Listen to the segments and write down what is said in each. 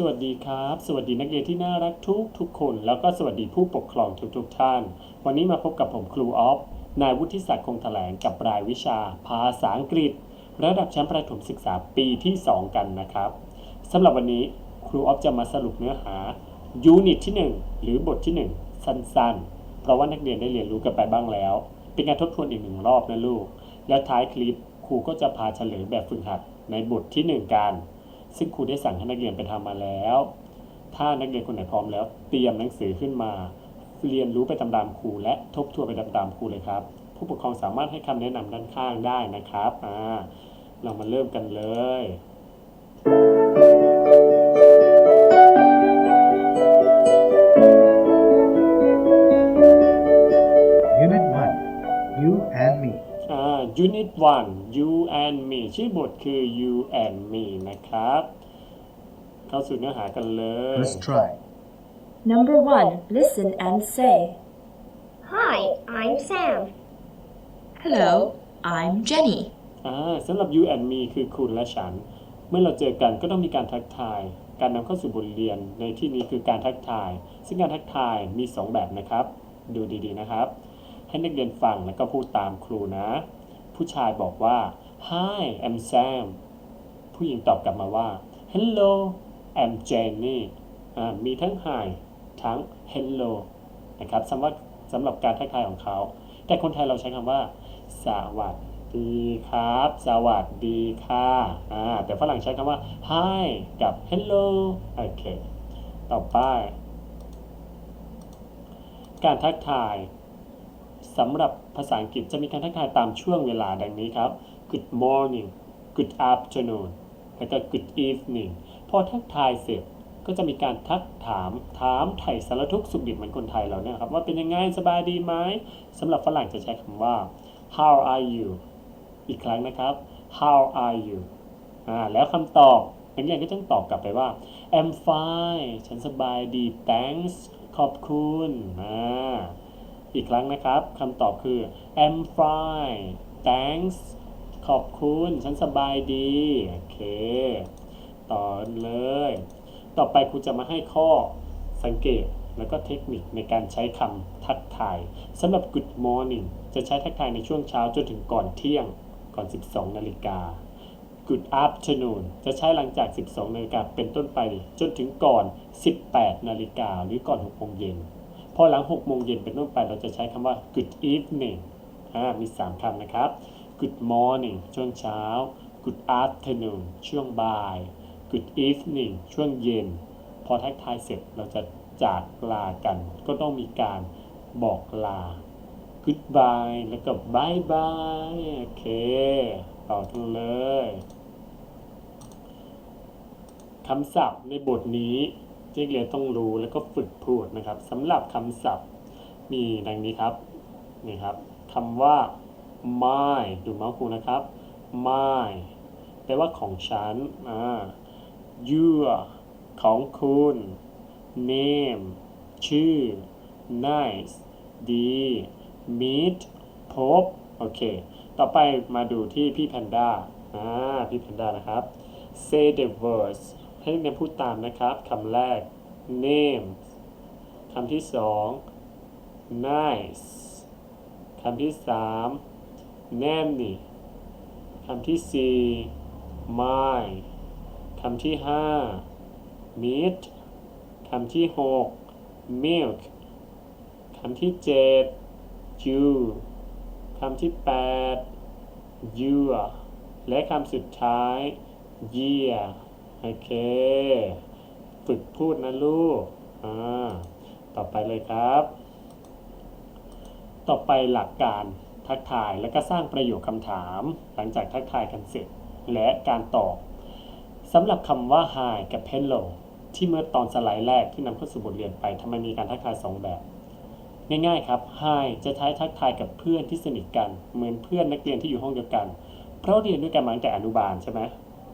สวัสดีครับ สวัสดีนักเรียนที่น่ารักทุกทุกคน แล้วก็สวัสดีผู้ปกครองทุกทุกท่าน วันนี้มาพบกับผมครูออฟ นายวุฒิศักดิ์คงแถลงกับรายวิชา ภาษาอังกฤษ ระดับชั้นประถมศึกษาปีที่ 2 กันนะครับสำหรับวันนี้ครูออฟจะมาสรุปเนื้อหายูนิตที่ 1 หรือบทที่ 1 สั้นๆ เพราะว่านักเรียนได้เรียนรู้กันไปบ้างแล้ว เป็นการทบทวนอีกหนึ่งรอบนะลูก แล้วท้ายคลิปครูก็จะพาเฉลยแบบฝึกหัดในบทที่ 1 กัน ซึ่งครูได้สั่งให้นักเรียนไปทำมาแล้ว ถ้านักเรียนคนไหนพร้อมแล้ว เตรียมหนังสือขึ้นมา เรียนรู้ไปตามๆครู และทบทวนไปตามๆครูเลยครับ ผู้ปกครองสามารถให้คำแนะนำด้านข้างได้นะครับอ่าเรามาเริ่มกันเลย Unit 1 You and Me Unit 1 You and Me ชื่อบทคือ You and Me นะครับ เข้าสู่เนื้อหากันเลย Let's try Number one, listen and say, Hi, I'm Sam. Hello, I'm Jenny. อ่าสำหรับ you and me คือคุณและฉัน เมื่อเราเจอกันก็ต้องมีการทักทายการนำเข้าสู่บทเรียนในที่นี้คือการทักทาย ซึ่งการทักทายมี 2 แบบนะครับ ดูดีๆนะครับ ให้นักเรียนฟังแล้วก็พูดตามครูนะ ผู้ชายบอกว่า Hi I'm Sam ผู้หญิงตอบกลับมาว่า Hello I'm Jenny อ่ามีทั้ง Hi ทั้ง Hello นะครับสำหรับสำหรับการทักทายของเขา แต่คนไทยเราใช้คำว่า สวัสดีครับ สวัสดีค่ะอ่าแต่ฝรั่งใช้คำว่า hi กับ hello โอเค ต่อไป การทักทาย สำหรับภาษาอังกฤษจะมีการทักทายตามช่วงเวลาดังนี้ครับ good morning good afternoon แล้วก็ good evening พอทักทายเสร็จก็จะมีการทักถามถามไถ่สารทุกข์สุขดิบเหมือนคนไทยเราเนี่ยครับว่าเป็นยังไงสบายดีไหมสำหรับฝรั่งจะใช้คำว่า how are you อีกครั้งนะครับ how are you อ่าแล้วคำตอบนักเรียนก็ต้องตอบกลับไปว่า I'm fine ฉันสบายดี thanks ขอบคุณอ่า อีกครั้งนะครับคำตอบคือ I'm fine thanks ขอบคุณ ฉันสบายดี โอเค ต่อเลย ต่อไปครูจะมาให้ข้อสังเกตแล้วก็เทคนิคในการใช้คำทักทายสำหรับ good morning จะใช้ทักทายในช่วงเช้าจนถึงก่อนเที่ยงก่อน 12 นาฬิกา good afternoon จะใช้หลังจาก 12 นาฬิกาเป็นต้นไปจนถึงก่อน 18 นาฬิกาหรือก่อน 6 โมงเย็น พอหลัง6โมงเย็นเป็นต้นไปเราจะใช้คำว่า good evening อ่ามี 3คำนะครับ good morning ช่วงเช้า good afternoon ช่วงบ่าย good evening ช่วงเย็น พอทักทายเสร็จเราจะจากลากัน ก็ต้องมีการบอกลา goodbye แล้วก็ bye bye โอเค ต่อกันเลย คำศัพท์ในบทนี้ ที่เรียนต้องรู้แล้วก็ฝึกพูดนะครับสำหรับคำศัพท์มีดังนี้ครับนี่ครับคำว่า my ดูเมาส์คูนะครับ my แปลว่าของฉันอ่า your ของคุณ name ชื่อ nice ดี meet พบ โอเค ต่อไปมาดูที่พี่แพนด้าอ่าพี่แพนด้านะครับ say the words ให้นักเรียนพูดตามนะครับคำแรก name คำที่สอง nice คำที่สาม nanny คำที่สี่ my คำที่ห้า meat คำที่หก milk คำที่เจ็ด you คำที่แปด your และคำสุดท้าย year โอเค ฝึกพูดนะลูก อ่า ต่อไปเลยครับ ต่อไปหลักการทักทายและก็สร้างประโยคคำถาม หลังจากทักทายกันเสร็จ และการตอบสำหรับคำว่า hi กับ hello ที่เมื่อตอนสไลด์แรกที่นำเข้าสู่บทเรียนไปทำไมมีการทักทายสองแบบ ง่ายๆครับ hi จะใช้ทักทายกับเพื่อนที่สนิทกัน เหมือนเพื่อนนักเรียนที่อยู่ห้องเดียวกัน เพราะเรียนด้วยกันมาตั้งแต่อนุบาลใช่ไหม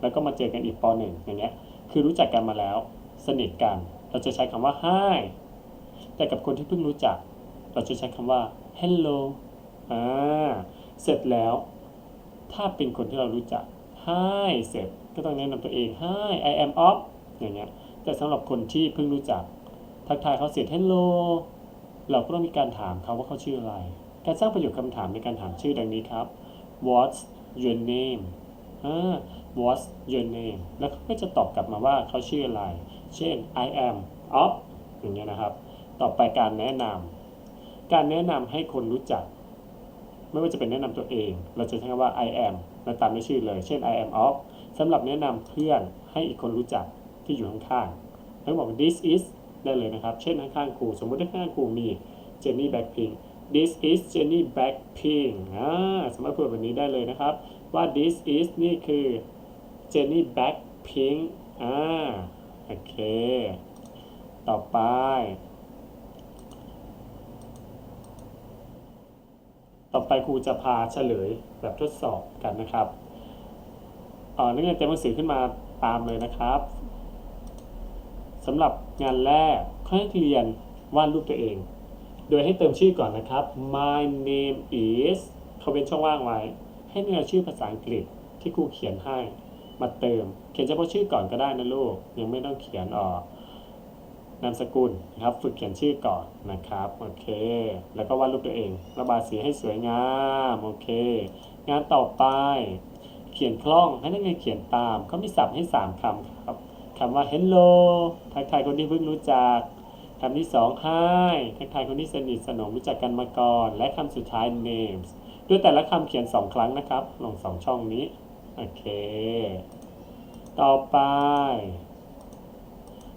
แล้วก็มาเจอกันอีกปหนึ่งอย่างเงี้ยคือรู้จักกันมาแล้ว สนิทกัน เราจะใช้คำว่า hi แต่กับคนที่เพิ่งรู้จัก เราจะใช้คำว่า hello อ่าเสร็จแล้ว ถ้าเป็นคนที่เรารู้จัก hi เสร็จก็ต้องแนะนำตัวเอง hi I am off อย่างเงี้ยแต่สำหรับคนที่เพิ่งรู้จัก ทักทายเขาเสร็จ hello เราก็ต้องมีการถามเขาว่าเขาชื่ออะไร การสร้างประโยคคำถามในการถามชื่อดังนี้ครับ what's your name อ่า what's your name แล้วเขาก็จะตอบกลับมาว่าเขาชื่ออะไร เช่น I am of อย่างเงี้ยนะครับ ต่อไปการแนะนำ การแนะนำให้คนรู้จัก ไม่ว่าจะเป็นแนะนำตัวเอง เราจะใช้คำว่า I am แล้วตามด้วยชื่อเลย เช่น I am of สำหรับแนะนำเพื่อนให้อีกคนรู้จักที่อยู่ข้างๆแล้วบอก this is ได้เลยนะครับ เช่นข้างๆครู สมมติข้างๆครูมี Jenny Blackpink this is Jenny Blackpink อ่าสามารถพูดแบบนี้ได้เลยนะครับ ว่า this is นี่คือ Jenny Blackpink อ่าโอเค ต่อไป ต่อไปครูจะพาเฉลยแบบทดสอบกันนะครับเอ่อนักเรียนเตรียมหนังสือขึ้นมาตามเลยนะครับสำหรับงานแรกให้นักเรียนวาดรูปตัวเอง โดยให้เติมชื่อก่อนนะครับ my name is เขาเป็นช่องว่างไว้ ให้เนื้อชื่อภาษาอังกฤษที่ครูเขียนให้ มาเติม เขียนเฉพาะชื่อก่อนก็ได้นะลูก ยังไม่ต้องเขียนออกนามสกุลนะครับฝึกเขียนชื่อก่อนนะครับโอเค แล้วก็วาดรูปตัวเอง ระบายสีให้สวยงามโอเค งานต่อไป เขียนคล่องให้นักเรียนเขียนตามเขามีศัพท์ให้ 3คำครับคำว่า hello ทักทายคนที่เพิ่งรู้จักคำที่สอง hi ทักทายคนที่สนิทสนมรู้จักกันมาก่อน และคำสุดท้าย names ด้วยแต่ละคำเขียน 2 ครั้งนะครับ ลง 2 ช่องนี้ โอเค ต่อไป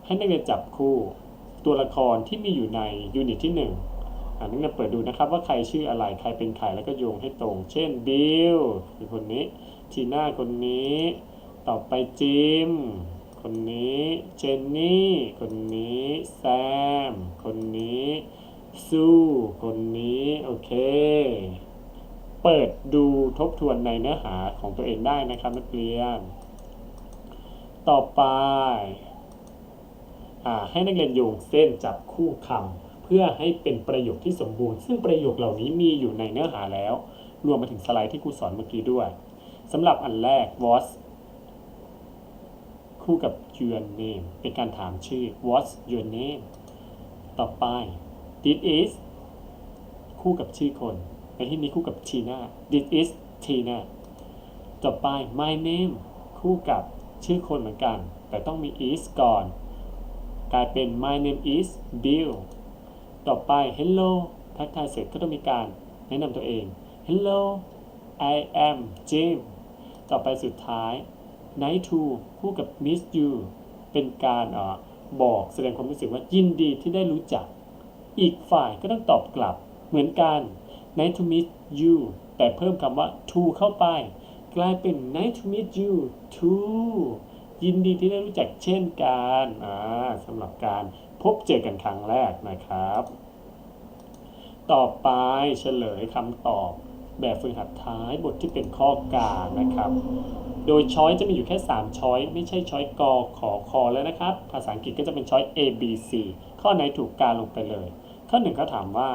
ให้นักเรียนจับคู่ตัวละครที่มีอยู่ในยูนิตที่1อ่านักเรียนเปิดดูนะครับว่าใครชื่ออะไรใครเป็นใครแล้วก็โยงให้ตรง เช่นบิลคือคนนี้ทีน่าคนนี้ ต่อไปจิมคนนี้เจนนี่คนนี้แซมคนนี้ซูคนนี้ โอเค เปิดดูทบทวนในเนื้อหาของตัวเองได้นะครับนักเรียน ต่อไปให้นักเรียนโยงเส้นจับคู่คำเพื่อให้เป็นประโยคที่สมบูรณ์ ซึ่งประโยคเหล่านี้มีอยู่ในเนื้อหาแล้ว รวมมาถึงสไลด์ที่ครูสอนเมื่อกี้ด้วยสำหรับอันแรก was คู่กับ your name เป็นการถามชื่อ what's your name ต่อไป this is คู่กับชื่อคน ในที่นี้คู่กับ Tina this is Tina ต่อไป my name คู่กับชื่อคนเหมือนกัน แต่ต้องมี is ก่อน กลายเป็น my name is Bill ต่อไป hello ทักทายเสร็จก็ต้องมีการแนะนำตัวเอง hello I am Jim ต่อไปสุดท้าย night to คู่กับ miss you เป็นการออบอกแสดงความรู้สึกว่ายินดีที่ได้รู้จัก อีกฝ่ายก็ต้องตอบกลับเหมือนกัน nice to meet you แต่เพิ่มคำว่า to เข้าไป กลายเป็น nice to meet you too ยินดีที่ได้รู้จักเช่นกันสำหรับการพบเจอกันครั้งแรกนะครับ ต่อไปเฉลยคำตอบแบบฝึกหัดท้ายบทที่เป็นข้อกลางนะครับ โดยช้อยจะมีอยู่แค่ 3 ช้อย ไม่ใช่ช้อยกอขอคอแล้วนะครับ ภาษาอังกฤษก็จะเป็นช้อย A B C ข้อไหนถูกการลงไปเลย ข้อหนึ่งเขาถามว่า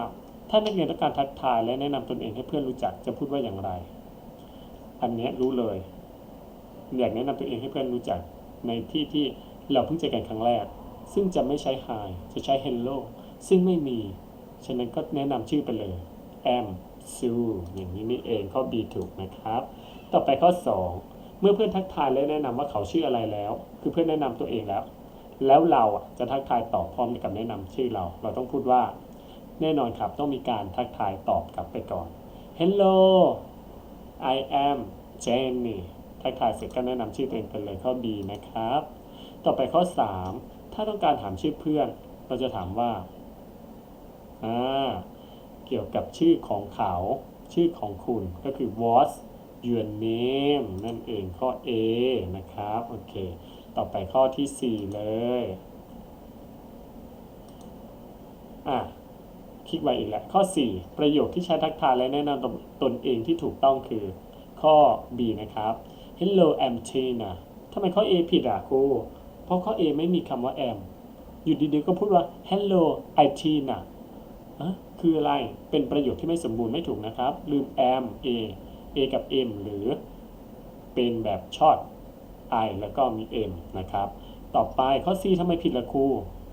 ถ้านักเรียนต้องการทักทายและแนะนำตนเองให้เพื่อนรู้จักจะพูดว่าอย่างไร อันนี้รู้เลยอยากแนะนำตัวเองให้เพื่อนรู้จักในที่ที่เราเพิ่งเจอกันครั้งแรก ซึ่งจะไม่ใช้ hi จะใช้ hello ซึ่งไม่มี ฉะนั้นก็แนะนำชื่อไปเลย am Sue อย่างนี้นี่เองข้อ B ถูกนะครับ ต่อไปข้อ 2 เมื่อเพื่อนทักทายและแนะนำว่าเขาชื่ออะไรแล้ว คือเพื่อนแนะนำตัวเองแล้ว แล้วเราจะทักทายตอบพร้อมกับแนะนำชื่อเรา เราต้องพูดว่า แน่นอนครับต้องมีการทักทายตอบกลับไปก่อน Hello I am Jenny ทักทายเสร็จก็แนะนำชื่อตัวเองไปเลยข้อ B นะครับ ต่อไปข้อ 3 ถ้าต้องการถามชื่อเพื่อน เราจะถามว่าอ่าเกี่ยวกับชื่อของเขา ชื่อของคุณก็คือ what's your name นั่นเองข้อ A นะครับ โอเค ต่อไปข้อที่ 4 เลย อะ ค ลิกไว้อีกแล้วข้อ 4 ประโยคที่ใช้ทักทายและแนะนำตนตนเองที่ถูกต้องคือ ข้อ B นะครับ Hello I'm Tina ทำไมข้อ A ผิดอะครูเพราะข้อ A ไม่มีคำว่า am อยู่ดีๆก็พูดว่า Hello I Tina อะคืออะไร เป็นประโยคที่ไม่สมบูรณ์ไม่ถูกนะครับ ลืม am a a กับ m หรือเป็นแบบช็อต i แล้วก็มี m นะครับ ต่อไปข้อ C ทำไมผิดล่ะครู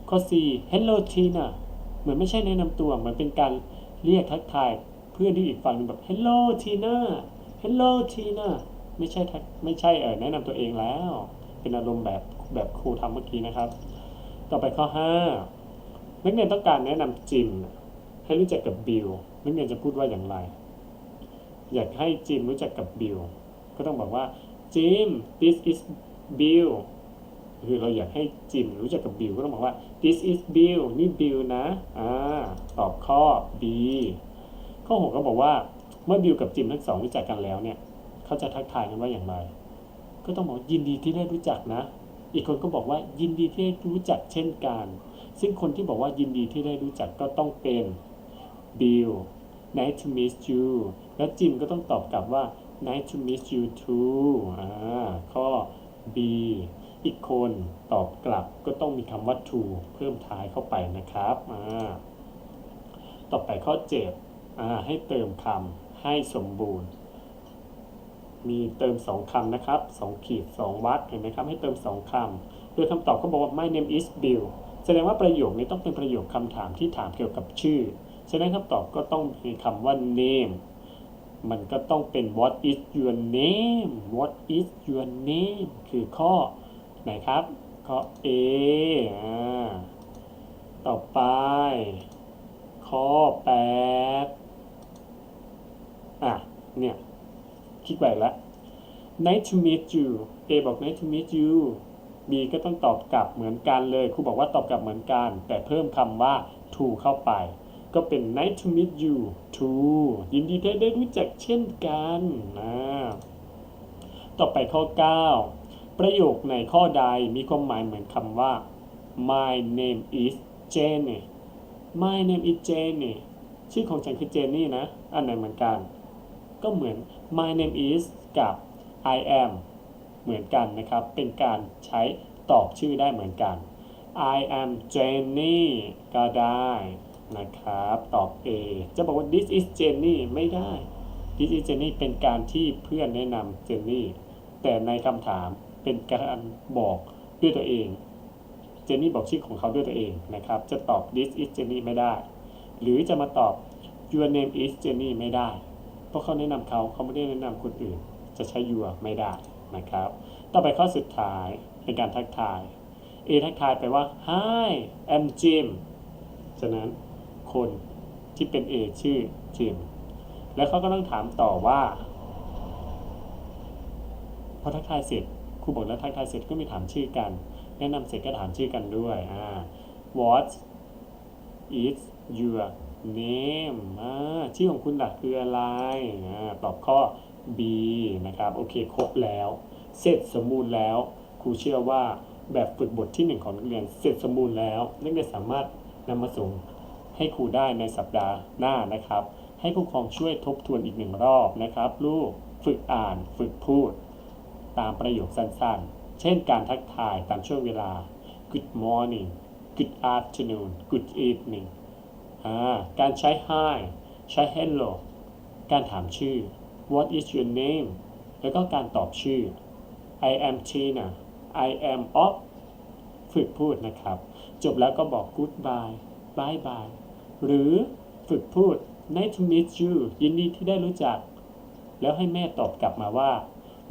ข้อ C hello Tina มือนไม่ใช่แนะนำตัวเหมือนเป็นการเรียกทักทาย เพื่อนที่อีกฝั่งหนึงแบบ hello Tina hello Tina ไม่ใช่ทักไม่ใช่เออแนะนำตัวเองแล้ว เป็นอารมณ์แบบแบบครูทำเมื่อกี้นะครับ ต่อไปข้อ 5 นักเรียนต้องการแนะนำจิม ให้รู้จักกับบิลนักเรียนจะพูดว่าอย่างไร อยากให้จิมรู้จักกับบิลก็ต้องบอกว่าจิม this is Bill คือเราอยากให้จิมรู้จักกับบิลก็ต้องบอกว่า this is Bill นี่บิลนะอ่าตอบข้อ B ข้อ6ก็บอกว่าเมื่อบิลกับจิมทั้งสองรู้จักกันแล้วเนี่ยเขาจะทักทายกันว่าอย่างไร ก็ต้องบอกยินดีที่ได้รู้จักนะ อีกคนก็บอกว่ายินดีที่ได้รู้จักเช่นกัน ซึ่งคนที่บอกว่ายินดีที่ได้รู้จักก็ต้องเป็น Bill nice to meet you แล้วจิมก็ต้องตอบกลับว่า nice to meet you too อ่าข้อ B อีกคนตอบกลับก็ต้องมีคำว่า to เพิ่มท้ายเข้าไปนะครับอ่าต่อไปข้อ7อ่าให้เติมคำให้สมบูรณ์ มีเติม 2คำนะครับ2ขีด2วัดเห็นไหมครับ ให้เติม 2คำโดยคำตอบก็บอกว่า my name is Bill แสดงว่าประโยคนี้ต้องเป็นประโยคคำถามที่ถามเกี่ยวกับชื่อ ฉะนั้นคำตอบก็ต้องมีคำว่า name มันก็ต้องเป็น what is your name what is your name คือข้อ ไหนครับข้อ A อ่าต่อไปข้อ8อะ เนี่ยคิดไวแล้ว nice to meet you A บอก nice to meet you B ก็ต้องตอบกลับเหมือนกันเลยครูบอกว่าตอบกลับเหมือนกัน แต่เพิ่มคำว่า to เข้าไป ก็เป็น nice to meet you too ยินดีที่ได้รู้จักเช่นกันนะต่อไปข้อ 9 ประโยคในข้อใดมีความหมายเหมือนคำว่า my name is Jenny my name is Jenny ชื่อของฉันคือเจนนี่นะ อันไหนเหมือนกัน ก็เหมือน my name is กับ I am เหมือนกันนะครับ เป็นการใช้ตอบชื่อได้เหมือนกัน I am Jenny ก็ได้นะครับ ตอบ A จะบอกว่า this is Jenny ไม่ได้ this is Jenny เป็นการที่เพื่อนแนะนำ Jenny แต่ในคำถาม เป็นการบอกด้วยตัวเอง เจนนี่บอกชื่อของเขาด้วยตัวเองนะครับ จะตอบ this is Jenny ไม่ได้ หรือจะมาตอบ your name is Jenny ไม่ได้ เพราะเขาแนะนำเขาเขาไม่ได้แนะนำคนอื่น จะใช้ your ไม่ได้นะครับ ต่อไปข้อสุดท้ายเป็นการทักทาย A ทักทายไปว่า hi I'm Jim ฉะนั้นคนที่เป็น A ชื่อ Jim แล้วเขาก็ต้องถามต่อว่า พอทักทายเสร็จ รูบอกแล้วทักทายเสร็จก็มีถามชื่อกัน แนะนำเสร็จก็ถามชื่อกันด้วยอ่า what is your name อ่าชื่อของคุณหลักคืออะไรอ่าตอบข้อ B นะครับ โอเค ครบแล้ว เสร็จสมบูรณ์แล้ว ครูเชื่อว่าแบบฝึกบทที่ 1 ของนักเรียนเสร็จสมบูรณ์แล้วนักเรียนสามารถนำมาส่งให้ครูได้ในสัปดาห์หน้านะครับ ให้ผู้ปกครองช่วยทบทวนอีกหนึ่งรอบนะครับ ลูกฝึกอ่าน ฝึกพูด ตามประโยคสั้นๆ เช่นการทักทายตามช่วงเวลา Good morning Good afternoon Good evening การใช้ hi ใช้ hello การถามชื่อ What is your name แล้วก็การตอบชื่อ I am Tina I am of ฝึกพูดนะครับ จบแล้วก็บอก goodbye bye bye หรือฝึกพูด nice to meet you ยินดีที่ได้รู้จัก แล้วให้แม่ตอบกลับมาว่า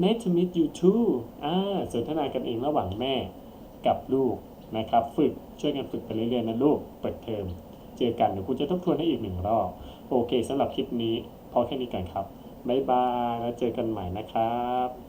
nice to meet you too อ่าสนทนากันเองระหว่างแม่กับลูกนะครับ ฝึกช่วยกันฝึกไปเรื่อยๆนะลูก เปิดเทอม เจอกันเดี๋ยวครูจะทบทวนให้อีกหนึ่งรอบ โอเคสำหรับคลิปนี้พอแค่นี้กันครับ บ๊ายบาย แล้วเจอกันใหม่นะครับ